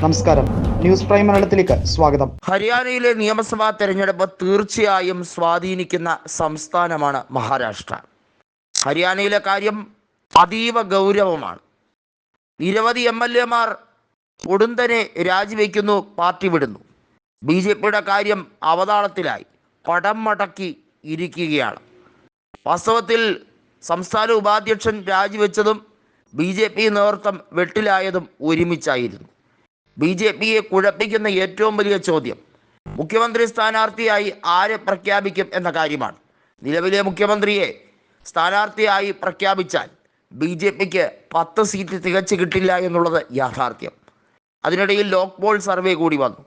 നമസ്കാരം. News prime മലയാളത്തിലേക്ക് സ്വാഗതം. ഹരിയാനയിലെ നിയമസഭാ തെരഞ്ഞെടുപ്പ് തീർച്ചയായും സ്വാധീനിക്കുന്ന സംസ്ഥാനമാണ് മഹാരാഷ്ട്ര. ഹരിയാനയിലെ കാര്യം അതീവ ഗൗരവമാണ്. നിരവധി എം എൽ എമാർ ഉടുന്തനെ രാജിവെക്കുന്നു പാർട്ടി വിടുന്നു. ബി ജെ പിയുടെ കാര്യം അവതാളത്തിലായി പടം മടക്കി ഇരിക്കുകയാണ്. വാസ്തവത്തിൽ സംസ്ഥാന ഉപാധ്യക്ഷൻ രാജിവെച്ചതും ബി ജെ പി നേതൃത്വം വെട്ടിലായതും ഒരുമിച്ചായിരുന്നു. ബി ജെ പിയെ കുഴപ്പിക്കുന്ന ഏറ്റവും വലിയ ചോദ്യം. മുഖ്യമന്ത്രി സ്ഥാനാർത്ഥിയായി ആരെ പ്രഖ്യാപിക്കും എന്ന കാര്യമാണ്. നിലവിലെ മുഖ്യമന്ത്രിയെ സ്ഥാനാർത്ഥിയായി പ്രഖ്യാപിച്ചാൽ ബി ജെ പിക്ക് പത്ത് സീറ്റ് തികച്ചു കിട്ടില്ല എന്നുള്ളത് യാഥാർത്ഥ്യം. അതിനിടയിൽ ലോക്ക് പോൾ സർവേ കൂടി വന്നു.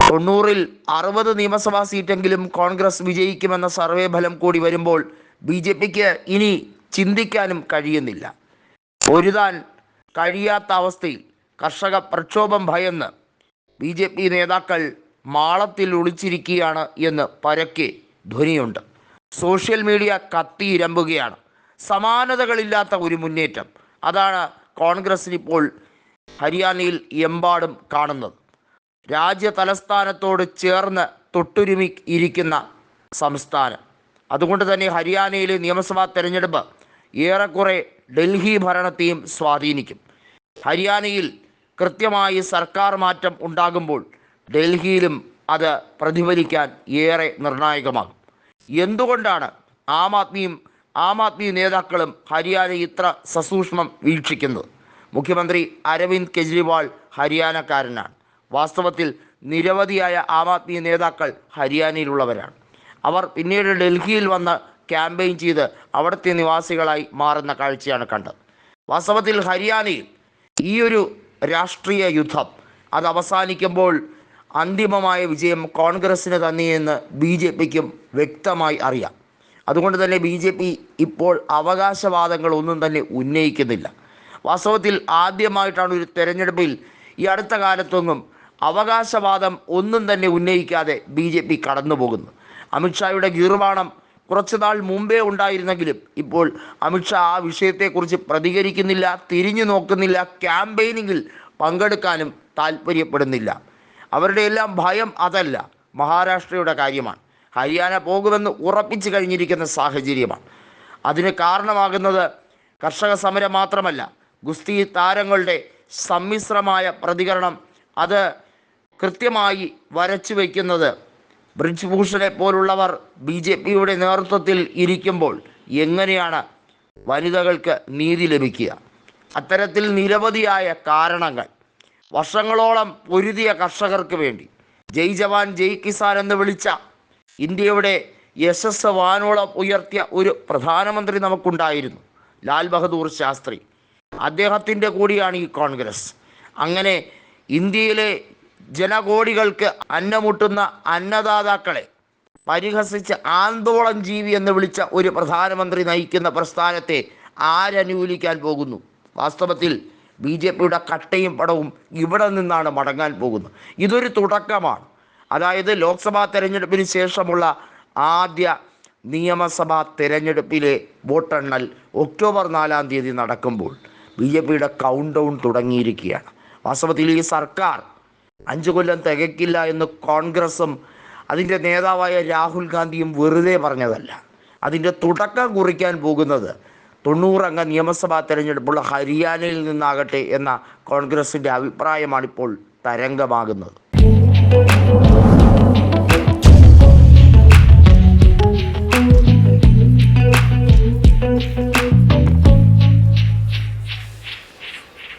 തൊണ്ണൂറിൽ അറുപത് നിയമസഭാ സീറ്റെങ്കിലും കോൺഗ്രസ് വിജയിക്കുമെന്ന സർവേ ഫലം കൂടി വരുമ്പോൾ ബി ജെ പിക്ക് ഇനി ചിന്തിക്കാനും കഴിയുന്നില്ല. പൊരുതാൻ കഴിയാത്ത അവസ്ഥയിൽ കർഷക പ്രക്ഷോഭം ഭയന്ന് ബി ജെ പി നേതാക്കൾ മാളത്തിൽ ഒളിച്ചിരിക്കുകയാണ് എന്ന് പരക്കെ ധ്വനിയുണ്ട്. Social media കത്തിയിരമ്പുകയാണ്. സമാനതകളില്ലാത്ത ഒരു മുന്നേറ്റം. അതാണ് കോൺഗ്രസിന് ഇപ്പോൾ ഹരിയാനയിൽ എമ്പാടും കാണുന്നത്. രാജ്യ തലസ്ഥാനത്തോട് ചേർന്ന് തൊട്ടുരുമി ഇരിക്കുന്ന സംസ്ഥാനം. അതുകൊണ്ട് തന്നെ ഹരിയാനയിലെ നിയമസഭാ തെരഞ്ഞെടുപ്പ് ഏറെക്കുറെ ഡൽഹി ഭരണത്തെയും സ്വാധീനിക്കും. ഹരിയാനയിൽ കൃത്യമായി സർക്കാർ മാറ്റം ഉണ്ടാകുമ്പോൾ ഡൽഹിയിലും അത് പ്രതിഫലിക്കാൻ ഏറെ നിർണായകമാകും. എന്തുകൊണ്ടാണ് ആം ആദ്മിയും ആം ആദ്മി നേതാക്കളും ഹരിയാന ഇത്ര സസൂക്ഷ്മം വീക്ഷിക്കുന്നത്? മുഖ്യമന്ത്രി അരവിന്ദ് കെജ്രിവാൾ ഹരിയാനക്കാരനാണ്. വാസ്തവത്തിൽ നിരവധിയായ ആം ആദ്മി നേതാക്കൾ ഹരിയാനയിലുള്ളവരാണ്. അവർ പിന്നീട് ഡൽഹിയിൽ വന്ന് ക്യാമ്പയിൻ ചെയ്ത് അവിടുത്തെ നിവാസികളായി മാറുന്ന കാഴ്ചയാണ് കണ്ടത്. വാസ്തവത്തിൽ ഹരിയാനയിൽ ഈ ഒരു രാഷ്ട്രീയ യുദ്ധം. അത് അവസാനിക്കുമ്പോൾ അന്തിമമായ വിജയം കോൺഗ്രസ്സിന് തന്നെയെന്ന് ബി ജെ പിക്കും വ്യക്തമായി അറിയാം. അതുകൊണ്ട് തന്നെ ബി ജെ പി ഇപ്പോൾ അവകാശവാദങ്ങളൊന്നും തന്നെ ഉന്നയിക്കുന്നില്ല. വാസ്തവത്തിൽ ആദ്യമായിട്ടാണ് ഒരു തെരഞ്ഞെടുപ്പിൽ ഈ അടുത്ത കാലത്തൊന്നും അവകാശവാദം ഒന്നും തന്നെ ഉന്നയിക്കാതെ ബി ജെ പി കടന്നു പോകുന്നത് അമിത്ഷായുടെ ഗീർവാണം കുറച്ചുനാൾ മുമ്പേ ഉണ്ടായിരുന്നെങ്കിലും ഇപ്പോൾ അമിത്ഷാ ആ വിഷയത്തെക്കുറിച്ച് പ്രതികരിക്കുന്നില്ല തിരിഞ്ഞു നോക്കുന്നില്ല ക്യാമ്പയിനിങ്ങിൽ പങ്കെടുക്കാനും താല്പര്യപ്പെടുന്നില്ല അവരുടെ എല്ലാം ഭയം അതല്ല മഹാരാഷ്ട്രയുടെ കാര്യമാണ്. ഹരിയാന പോകുമെന്ന് ഉറപ്പിച്ചു കഴിഞ്ഞിരിക്കുന്ന സാഹചര്യമാണ്. അതിന് കാരണമാകുന്നത് കർഷക സമരം മാത്രമല്ല ഗുസ്തി താരങ്ങളുടെ സമ്മിശ്രമായ പ്രതികരണം അത് കൃത്യമായി വരച്ചു വയ്ക്കുന്നത് ബ്രിജ്ഭൂഷണെ പോലുള്ളവർ ബി ജെ പിയുടെ നേതൃത്വത്തിൽ ഇരിക്കുമ്പോൾ എങ്ങനെയാണ് വനിതകൾക്ക് നീതി ലഭിക്കുക? അത്തരത്തിൽ നിരവധിയായ കാരണങ്ങൾ. വർഷങ്ങളോളം പൊരുതിയ കർഷകർക്ക് വേണ്ടി. ജയ് ജവാൻ ജയ് കിസാൻ എന്ന് വിളിച്ച ഇന്ത്യയുടെ യശസ് വാനോളം ഉയർത്തിയ ഒരു പ്രധാനമന്ത്രി നമുക്കുണ്ടായിരുന്നു ലാൽ ബഹദൂർ ശാസ്ത്രി. അദ്ദേഹത്തിന്റെ കൂടിയാണ് ഈ കോൺഗ്രസ്. അങ്ങനെ ഇന്ത്യയിലെ ജനകോടികൾക്ക് അന്നമുട്ടുന്ന അന്നദാതാക്കളെ പരിഹസിച്ച് ആന്തോളം ജീവി എന്ന് വിളിച്ച ഒരു പ്രധാനമന്ത്രി നയിക്കുന്ന പ്രസ്ഥാനത്തെ ആരനുകൂലിക്കാൻ പോകുന്നു? വാസ്തവത്തിൽ ബി ജെ പിയുടെ കട്ടയും പടവും ഇവിടെ നിന്നാണ് മടങ്ങാൻ പോകുന്നത്. ഇതൊരു തുടക്കമാണ്. അതായത് ലോക്സഭാ തെരഞ്ഞെടുപ്പിന് ശേഷമുള്ള ആദ്യ നിയമസഭാ തെരഞ്ഞെടുപ്പിലെ വോട്ടെണ്ണൽ ഒക്ടോബർ നാലാം തീയതി നടക്കുമ്പോൾ ബി ജെ പിയുടെ കൗണ്ട് ഡൗൺ തുടങ്ങിയിരിക്കുകയാണ്. വാസ്തവത്തിൽ ഈ സർക്കാർ അഞ്ചു കൊല്ലം തികയ്ക്കില്ല എന്ന് കോൺഗ്രസും അതിന്റെ നേതാവായ രാഹുൽ ഗാന്ധിയും വെറുതെ പറഞ്ഞതല്ല. അതിന്റെ തുടക്കം കുറിക്കാൻ പോകുന്നത് തൊണ്ണൂറംഗ നിയമസഭാ തെരഞ്ഞെടുപ്പുള്ള ഹരിയാനയിൽ നിന്നാകട്ടെ എന്ന കോൺഗ്രസിന്റെ അഭിപ്രായമാണിപ്പോൾ തരംഗമാകുന്നത്.